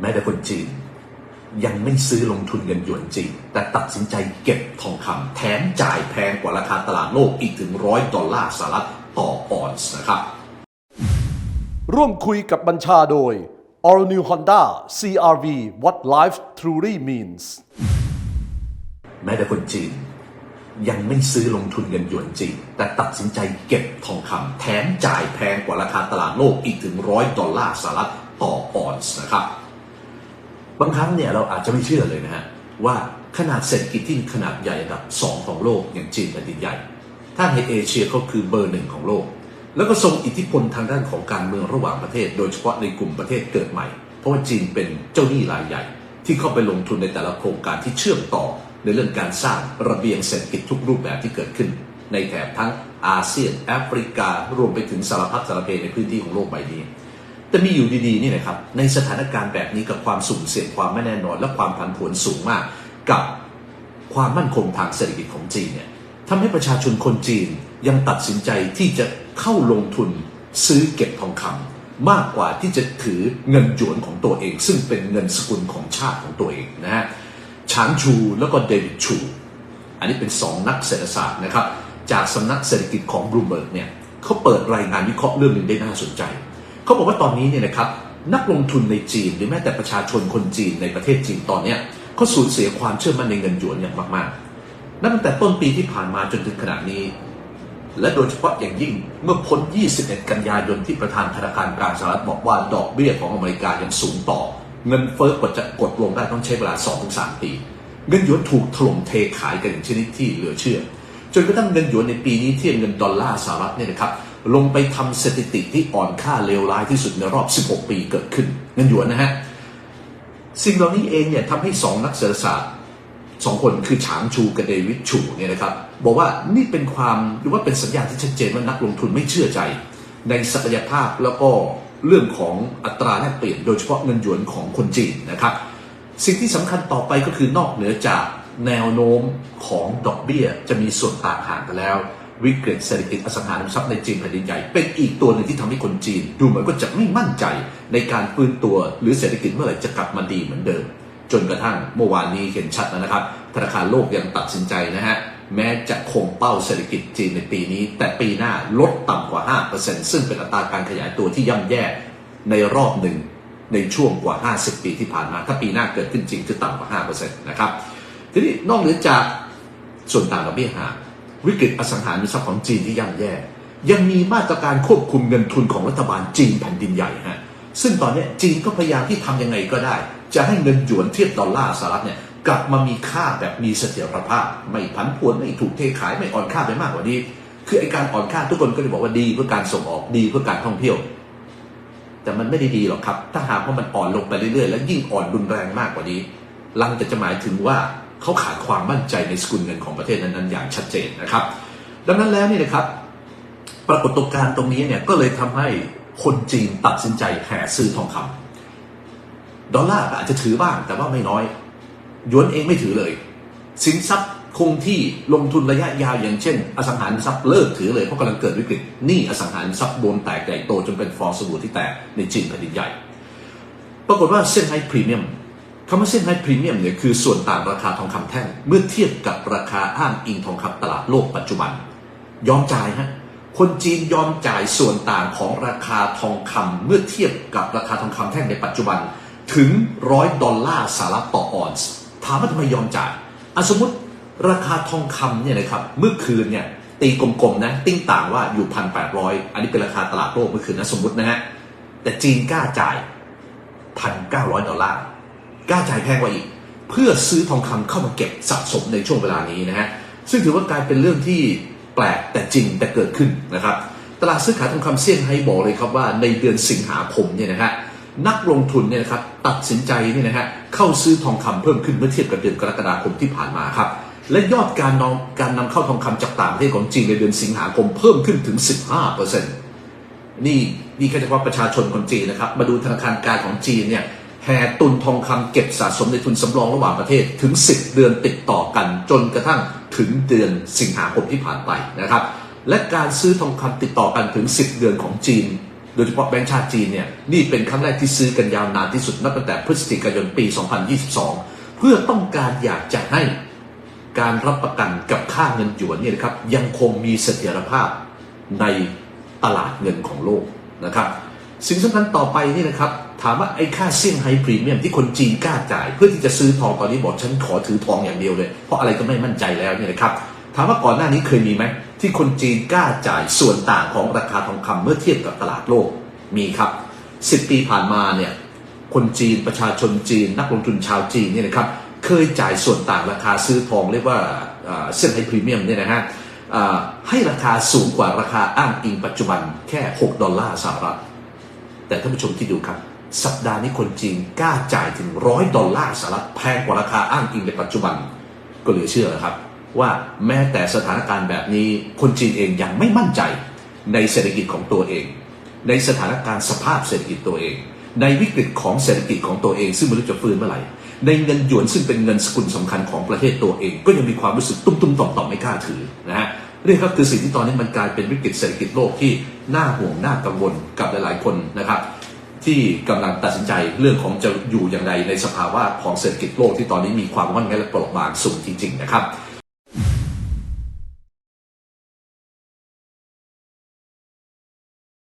แม้แต่คนจีน ยังไม่ซื้อลงทุนเงินหยวนจีน แต่ตัดสินใจเก็บทองคำแถมจ่ายแพงกว่าราคาตลาดโลกอีกถึงร้อยดอลลาร์สหรัฐต่อออนซ์นะครับ ร่วมคุยกับบัญชาโดย All New Honda CRV What Life Truly Means แม้แต่คนจีน ยังไม่ซื้อลงทุนเงินหยวนจีน แต่ตัดสินใจเก็บทองคำแถมจ่ายแพงกว่าราคาตลาดโลกอีกถึงร้อยดอลลาร์สหรัฐต่อออนซ์นะครับ บางครั้งเนี่ยเราอาจจะไม่เชื่อเลยนะฮะว่าขนาดเศรษฐกิจที่ขนาดใหญ่อันดับสองของโลกอย่างจีนแผ่นดินใหญ่ ถ้าในเอเชียเขาคือเบอร์หนึ่งของโลก แล้วก็ทรงอิทธิพลทางด้านของการเมืองระหว่างประเทศ โดยเฉพาะในกลุ่มประเทศเกิดใหม่ เพราะว่าจีนเป็นเจ้าหนี้รายใหญ่ ที่เข้าไปลงทุนในแต่ละโครงการที่เชื่อมต่อ ในเรื่องการสร้างระเบียงเศรษฐกิจทุกรูปแบบที่เกิดขึ้น ในแถบทั้งอาเซียนแอฟริกา รวมไปถึงสารพัดสารเพในพื้นที่ของโลกใบนี้ แต่มีอยู่ดีๆนี่นะครับในสถานการณ์แบบนี้กับความสุ่มเสี่ยงความไม่แน่นอน และความผันผวนสูงมาก กับความมั่นคงทางเศรษฐกิจของจีนเนี่ยทำให้ประชาชนคนจีนยังตัดสินใจที่จะเข้าลงทุนซื้อเก็บทองคำมากกว่าที่จะถือเงินหยวนของตัวเอง ซึ่งเป็นเงินสกุลของชาติของตัวเองนะฮะฉางชูแล้วก็เดวิดชู อันนี้เป็นสองนักเศรษฐศาสตร์นะครับ จากสำนักเศรษฐกิจของบลูเบิร์กเนี่ยเขาเปิดรายงานวิเคราะห์เรื่องหนึ่งได้น่าสนใจ เขาบอกว่าตอนนี้เนี่ยนะครับนักลงทุนในจีนหรือแม้แต่ประชาชนคนจีนในประเทศจีนตอนเนี้ยเขาสูญเสียความเชื่อมั่นในเงินหยวนอย่างมากๆนับตั้งแต่ต้นปีที่ผ่านมาจนถึงขณะนี้ และโดยเฉพาะอย่างยิ่งเมื่อพ้น 21 กันยายนที่ประธานธนาคารกลางสหรัฐบอกว่าดอกเบี้ยของอเมริกายังสูงต่อ เงินเฟ้อกว่าจะกดลงได้ต้องใช้เวลา 2-3 ปี เงินหยวนถูกถล่มเทขายกันอย่างชนิดที่เหลือเชื่อ จนกระทั่งเงินหยวนในปีนี้เทียบเงินดอลลาร์สหรัฐเนี่ยนะครับ ลงไปทำสถิติที่อ่อนค่าเลวร้ายที่สุดในรอบ 16 ปีเกิดขึ้นเงินหยวนนะฮะ สิ่งเหล่านี้เองเนี่ยทำให้สองนักเศรษฐศาสตร์สองคนคือฉางชูกับเดวิดชูเนี่ยนะครับบอกว่านี่เป็นความหรือว่าเป็นสัญญาณที่ชัดเจนว่านักลงทุนไม่เชื่อใจ ในศักยภาพแล้วก็เรื่องของอัตราแลกเปลี่ยนโดยเฉพาะเงินหยวนของคนจีนนะครับ สิ่งที่สำคัญต่อไปก็คือนอกเหนือจากแนวโน้มของดอกเบี้ยจะมีส่วนต่างห่างกันแล้ว วิกฤตเศรษฐกิจอสังหาริมทรัพย์ในจีนแผ่นดินใหญ่เป็นอีกตัวหนึ่งที่ทำให้คนจีน ดูเหมือนก็จะไม่มั่นใจในการฟื้นตัว หรือเศรษฐกิจเมื่อไหร่จะกลับมาดีเหมือนเดิม จนกระทั่งเมื่อวานนี้เห็นชัดแล้วนะครับ ธนาคารโลกยังตัดสินใจนะฮะแม้จะคงเป้าเศรษฐกิจจีนในปีนี้ แต่ปีหน้าลดต่ำกว่า 5%ซึ่งเป็นอัตราการขยายตัวที่ย่ำแย่ในรอบหนึ่งในช่วงกว่า 50 ปีที่ผ่านมา ถ้าปีหน้าเกิดขึ้นจริงคือต่ำกว่า 5%นะครับทีนี้นอกเหนือจากส่วนต่างดอกเบี้ยห่าง วิกฤตอสังหาริมทรัพย์ของจีนที่ย่ำแย่ ยังมีมาตรการควบคุมเงินทุนของรัฐบาลจีนแผ่นดินใหญ่ฮะซึ่งตอนนี้จีนก็พยายามที่ทำยังไงก็ได้ จะให้เงินหยวนเทียบดอลลาร์สหรัฐเนี่ยกลับมามีค่าแบบมีเสถียรภาพ ไม่ผันผวนไม่ถูกเทขายไม่อ่อนค่าไปมากกว่านี้ คือไอการอ่อนค่าทุกคนก็จะบอกว่าดีเพื่อการส่งออกดีเพื่อการท่องเที่ยว แต่มันไม่ได้ดีหรอกครับ ถ้าหากว่ามันอ่อนลงไปเรื่อยๆ และยิ่งอ่อนรุนแรงมากกว่านี้ลังแต่จะหมายถึงว่า เขาขาดความมั่นใจในสกุลเงินของประเทศนั้นๆอย่างชัดเจนนะครับ ดังนั้นแล้วนี่นะครับ ปรากฏการณ์ตรงนี้เนี่ยก็เลยทำให้คนจีนตัดสินใจแห่ซื้อทองคำดอลลาร์อาจจะถือบ้างแต่ว่าไม่น้อยยวนเองไม่ถือเลย สินทรัพย์คงที่ลงทุนระยะยาวอย่างเช่น อสังหาริมทรัพย์เลิกถือเลยเพราะกำลังเกิดวิกฤตหนี้อสังหาริมทรัพย์โดนแตกใหญ่โตจนเป็นฟองสบู่ที่แตกในจีนแผ่นดินใหญ่ ปรากฏว่าเส้นไฮพรีเมียม คำว่าเส้นไฮพรีเมียมเนี่ยคือส่วนต่างราคาทองคำแท่งเมื่อเทียบกับราคาอ้างอิงทองคำตลาดโลกปัจจุบัน ยอมจ่ายฮะคนจีนยอมจ่ายส่วนต่างของราคาทองคำเมื่อเทียบกับราคาทองคำแท่งในปัจจุบันถึงร้อยดอลลาร์สหรัฐต่อออนซ์ถามว่าทำไมยอมจ่ายอสมมติราคาทองคำเนี่ยนะครับเมื่อคืนเนี่ยตีกลมๆนะติ้งต่างว่าอยู่พันแปดร้อยอันนี้เป็นราคาตลาดโลกเมื่อคืนนะสมมตินะฮะแต่จีนกล้าจ่ายพันเก้าร้อยดอลลาร์ กล้าจ่ายแพงกว่าอีก เพื่อซื้อทองคำเข้ามาเก็บสะสมในช่วงเวลานี้นะฮะซึ่งถือว่ากลายเป็นเรื่องที่แปลกแต่จริงแต่เกิดขึ้นนะครับตลาดซื้อขายทองคำเซี่ยงไฮ้บอกเลยครับว่าในเดือนสิงหาคมเนี่ยนะฮะนักลงทุนเนี่ยนะครับตัดสินใจเนี่ยนะฮะเข้าซื้อทองคำเพิ่มขึ้นเมื่อเทียบกับเดือนกรกฎาคมที่ผ่านมาครับและยอดการนองการนำเข้าทองคำจากต่างประเทศของจีนในเดือนสิงหาคมเพิ่มขึ้นถึง 15เปอร์เซ็นต์นี่นี่แค่เฉพาะประชาชนคนจีนนะครับ มาดูธนาคารกลางของจีนเนี่ย แห่ตุนทองคำเก็บสะสมในทุนสำรองระหว่างประเทศถึง 10 เดือนติดต่อกัน จนกระทั่งถึงเดือนสิงหาคมที่ผ่านไปนะครับ และการซื้อทองคำติดต่อกันถึง 10 เดือนของจีน โดยเฉพาะแบงก์ชาติจีนเนี่ยนี่เป็นครั้งแรกที่ซื้อกันยาวนานที่สุดนับตั้งแต่พฤศจิกายนปี 2022 เพื่อต้องการอยากจะให้การรับประกันกับค่าเงินหยวนเนี่ยนะครับยังคงมีเสถียรภาพในตลาดเงินของโลกนะครับ สิ่งสำคัญต่อไปนี่นะครับ ถามว่าไอ้ค่าเซี่ยงไฮ้พรีเมียมที่คนจีนกล้าจ่าย เพื่อที่จะซื้อทองตอนนี้บอกฉันขอถือทองอย่างเดียวเลย เพราะอะไรก็ไม่มั่นใจแล้วเนี่ยนะครับถามว่าก่อนหน้านี้เคยมีไหมที่คนจีนกล้าจ่ายส่วนต่างของราคาทองคำเมื่อเทียบกับตลาดโลกมีครับสิบปีผ่านมาเนี่ยคนจีนประชาชนจีน นักลงทุนชาวจีนเนี่ยนะครับเคยจ่ายส่วนต่างราคาซื้อทองเรียกว่าเอ่อเซี่ยงไฮ้พรีเมียมเนี่ยนะฮะให้ราคาสูงกว่าราคาอ้างอิงปัจจุบันแค่ 6 ดอลลาร์สหรัฐแต่ท่านผู้ชมที่ดูครับ สัปดาห์นี้คนจีนกล้าจ่ายถึงร้อยดอลลาร์สหรัฐแพงกว่าราคาอ้างอิงในปัจจุบัน ก็เหลือเชื่อนะครับ ว่าแม้แต่สถานการณ์แบบนี้ คนจีนเองยังไม่มั่นใจ ในเศรษฐกิจของตัวเอง ในสถานการณ์สภาพเศรษฐกิจตัวเอง ในวิกฤตของเศรษฐกิจของตัวเอง ซึ่งไม่รู้จะฟื้นเมื่อไหร่ในเงินหยวนซึ่งเป็นเงินสกุลสำคัญของประเทศตัวเอง ก็ยังมีความรู้สึกตุ้มๆต่อมๆไม่กล้าถือนะฮะเรียกครับคือสิ่งที่ตอนนี้มันกลายเป็นวิกฤตเศรษฐกิจโลกที่น่าห่วงน่ากังวลกับหลายๆคนนะครับ ที่กำลังตัดสินใจเรื่องของจะอยู่อย่างไรในสภาวะของเศรษฐกิจโลกที่ตอนนี้มีความว่อนแงและเปราะบางสูงจริง ๆ นะครับ